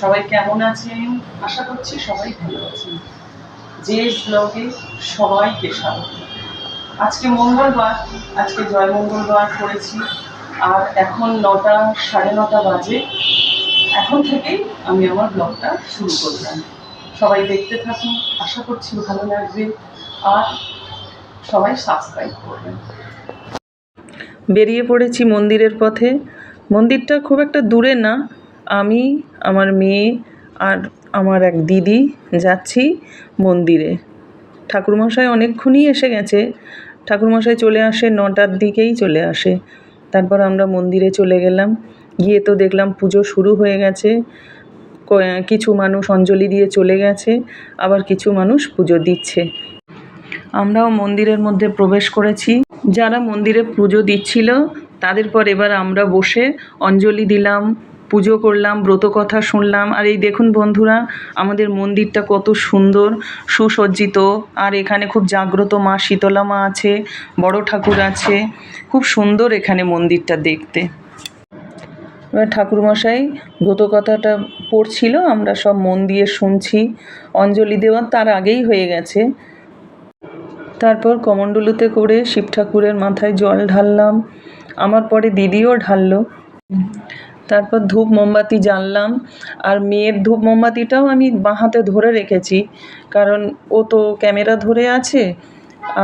সবাই কেমন আছেন? আশা করছি সবাই ভালো আছেন। যে ব্লগে সবাইকে স্বাগত। আজকে মঙ্গলবার, আজকে জয় মঙ্গলবার করেছি। আর এখন নটা, সাড়ে নটা বাজে। এখন থেকেই আমি আমার ব্লগটা শুরু করলাম। সবাই দেখতে থাকুন, আশা করছি ভালো লাগবে। আর সবাই সাবস্ক্রাইব করবেন। বেরিয়ে পড়েছি মন্দিরের পথে। মন্দিরটা খুব একটা দূরে না আমি, আমার মেয়ে আর আমার এক দিদি যাচ্ছি মন্দিরে। ঠাকুরমশাই অনেকক্ষণই এসে গেছে। ঠাকুরমশাই চলে আসে, নটার দিকেই চলে আসে। তারপর আমরা মন্দিরে চলে গেলাম। গিয়ে তো দেখলাম পুজো শুরু হয়ে গেছে। কিছু মানুষ অঞ্জলি দিয়ে চলে গেছে, আবার কিছু মানুষ পুজো দিচ্ছে। আমরাও মন্দিরের মধ্যে প্রবেশ করেছি। যারা মন্দিরে পুজো দিচ্ছিল, তাদের পর এবার আমরা বসে অঞ্জলি দিলাম। পুজো করলাম ব্রত কথা শুনলাম। আর এই দেখুন বন্ধুরা, আমাদের মন্দিরটা কত সুন্দর, সুসজ্জিত। আর এখানে খুব জাগ্রত মা শীতলা মা আছে, বড় ঠাকুর আছে। খুব সুন্দর এখানে মন্দিরটা দেখতে। এবার ঠাকুরমশাই ব্রত কথাটা পড়ছিল, আমরা সব মন দিয়ে শুনছি। অঞ্জলি দেওয়ার তার আগেই হয়ে গেছে। তারপর কমণ্ডলুতে করে শিব ঠাকুরের মাথায় জল ঢাললাম। আমার পরে দিদিও ঢাললো। তারপর ধূপ মোমবাতি জ্বাললাম আর মেয়ের ধূপ মোমবাতিটাও আমি বাঁ হাতে ধরে রেখেছি। কারণ ও তো ক্যামেরা ধরে আছে।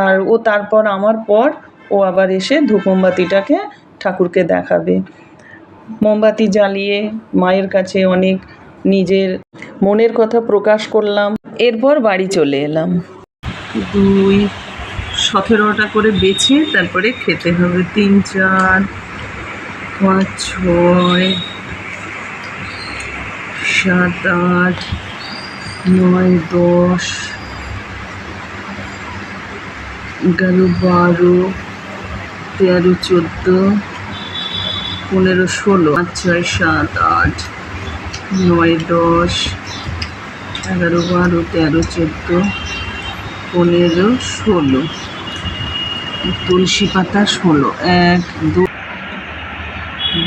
আর ও তারপর আমার পর ও আবার এসে ধূপ মোমবাতিটাকে ঠাকুরকে দেখাবে। মোমবাতি জ্বালিয়ে মায়ের কাছে অনেক নিজের মনের কথা প্রকাশ করলাম। এরপর বাড়ি চলে এলাম। দুই, সতেরোটা করে বেছে তারপরে খেতে হবে। তিন, চার পাঁচ, ছয়, সাত, আট, নয়, দশ, এগারো, বারো, তেরো, চোদ্দ, পনেরো, ষোলো, পাঁচ, ছয়, সাত, আট, নয়, দশ, এগারো, বারো, তেরো, চোদ্দ, পনেরো, ষোলো, তুলসী পাতা, ষোলো, এক, দু-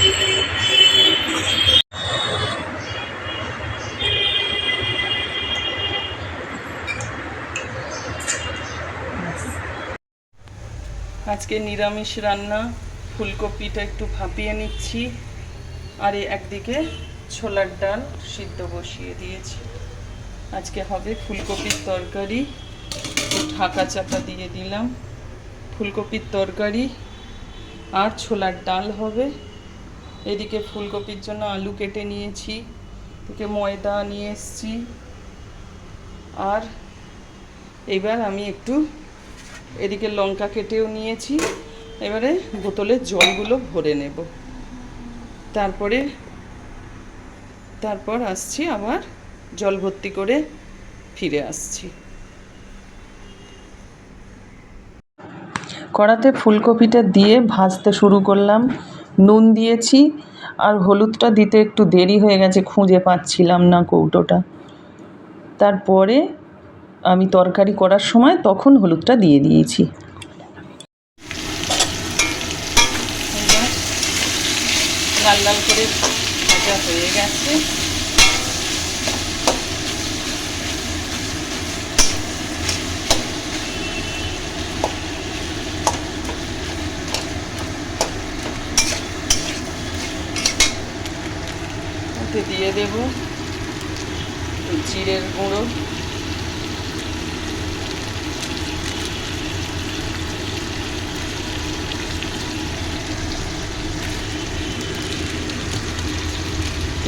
আজকে নিরামিষ রান্না, ফুলকপিটা একটু ভাপিয়ে নিচ্ছি। আর একদিকে ছোলার ডাল সিদ্ধ বসিয়ে দিয়েছি। আজকে হবে ফুলকপির তরকারি। ঢাকা চাপা দিয়ে দিলাম। ফুলকপির তরকারি আর ছোলার ডাল হবে। এদিকে ফুলকপির জন্য আলু কেটে নিয়েছি, এদিকে ময়দা নিয়ে এসছি। আর এবার আমি একটু এদিকে লঙ্কা কেটেও নিয়েছি, এবারে বোতলে জলগুলো ভরে নেব। তারপরে, তারপর আসছি আবার জল ভর্তি করে ফিরে আসছি। কড়াতে ফুলকপিটা দিয়ে ভাজতে শুরু করলাম। নুন দিয়েছি আর হলুদটা দিতে একটু দেরি হয়ে গেছে, খুঁজে পাচ্ছিলাম না কৌটোটা। তারপরে আমি তরকারি করার সময় তখন হলুদটা দিয়ে দিয়েছি। লাল লাল করে হয়ে গেছে মধ্যে দিয়ে দেব। জিরের গুঁড়ো।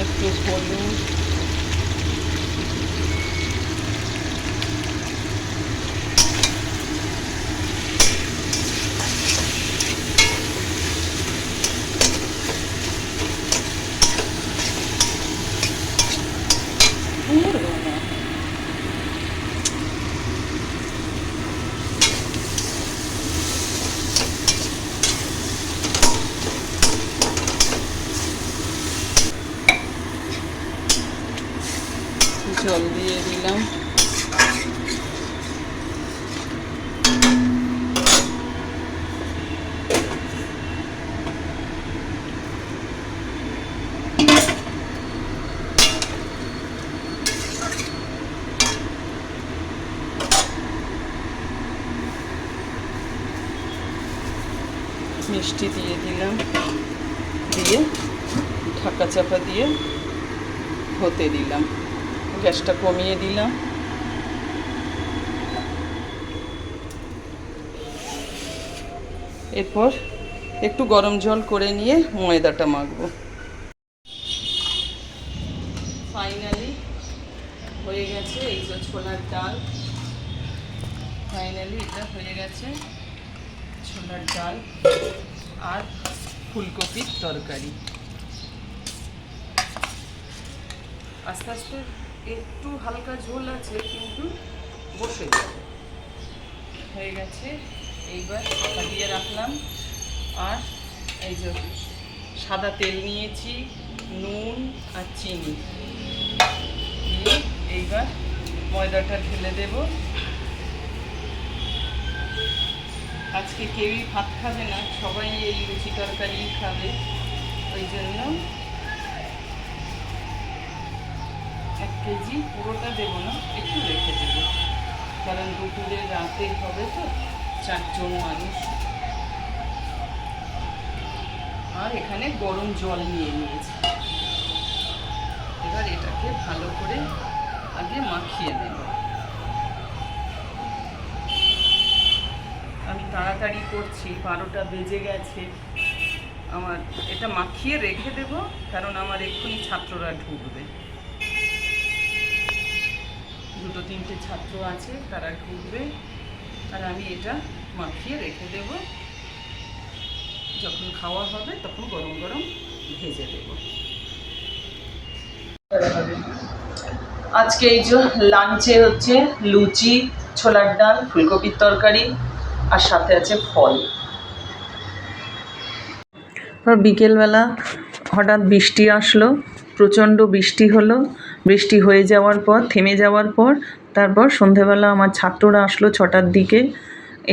একটু হলুদ। জল দিয়ে দিলাম। মিষ্টি দিয়ে দিলাম। দিয়ে ঢাকা চাপা দিয়ে হতে দিলাম। গ্যাসটা কমিয়ে দিলাম। এরপর একটু গরম জল করে নিয়ে ময়দাটা মাখবো। ফাইনালি হয়ে গেছে এই যে ছোলার ডাল। ফাইনালি এটা হয়ে গেছে ছোলার ডাল আর ফুলকপির তরকারি। আস্তে আস্তে একটু হালকা ঝোল আছে, কিন্তু বসে যাবে। হয়ে গেছে, এইবার ঢাকা দিয়ে রাখলাম। আর এই যে সাদা তেল নিয়েছি, নুন আর চিনি। দিয়ে এইবার ময়দাটা ঢেলে দেব। আজকে কেউই ভাত খাবে না, সবাই এই লুচি তরকারি খাবে। ওই জন্য কেজি পুরোটা দেবো না, একটু রেখে দেবো। কারণ দুপুরে রাতে হবে তো, চারজন মানুষ। আর এখানে গরম জল নিয়ে নিয়েছি। এবার এটাকে ভালো করে আগে মাখিয়ে নেব। আমি তাড়াতাড়ি করছি, বারোটা বেজে গেছে। আমার এটা মাখিয়ে রেখে দেব, কারণ আমার এক্ষুনি ছাত্ররা ঢুকবে। দুটো, তিনটে ছাত্র আছে, তারা ঢুকবে আর আমি এটা মাখিয়ে রেখে দেব। যখন খাওয়া হবে, তখন গরম গরম ভেজে দেব। আজকে এই যে লাঞ্চে হচ্ছে লুচি, ছোলার ডাল, ফুলকপির তরকারি, আর সাথে আছে ফল। বিকেলবেলা হঠাৎ বৃষ্টি আসলো, প্রচণ্ড বৃষ্টি হলো বৃষ্টি হয়ে যাওয়ার পর, থেমে যাওয়ার পর, তারপর সন্ধেবেলা আমার ছাত্ররা আসলো ছটার দিকে।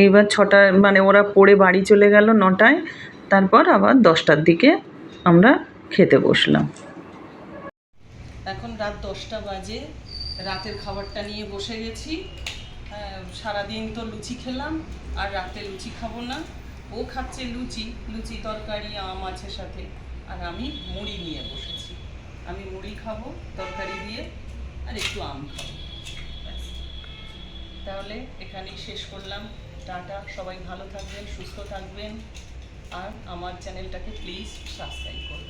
এইবার ছটা মানে ওরা পড়ে বাড়ি চলে গেল নটায়, তারপর আবার দশটার দিকে আমরা খেতে বসলাম। এখন রাত দশটা বাজে, রাতের খাবারটা নিয়ে বসে গেছি। সারাদিন তো লুচি খেলাম, আর রাতে লুচি খাব না। ও খাচ্ছে লুচি লুচি তরকারি, আম আছে সাথে, আর আমি মুড়ি নিয়ে বসেছি। আমি মুড়ি খাব, তরকারি দিয়ে, আর একটু আম খাব। তাহলে এখানেই শেষ করলাম। টাটা, সবাই ভালো থাকবেন, সুস্থ থাকবেন, আর আমার চ্যানেলটাকে প্লিজ সাবস্ক্রাইব করুন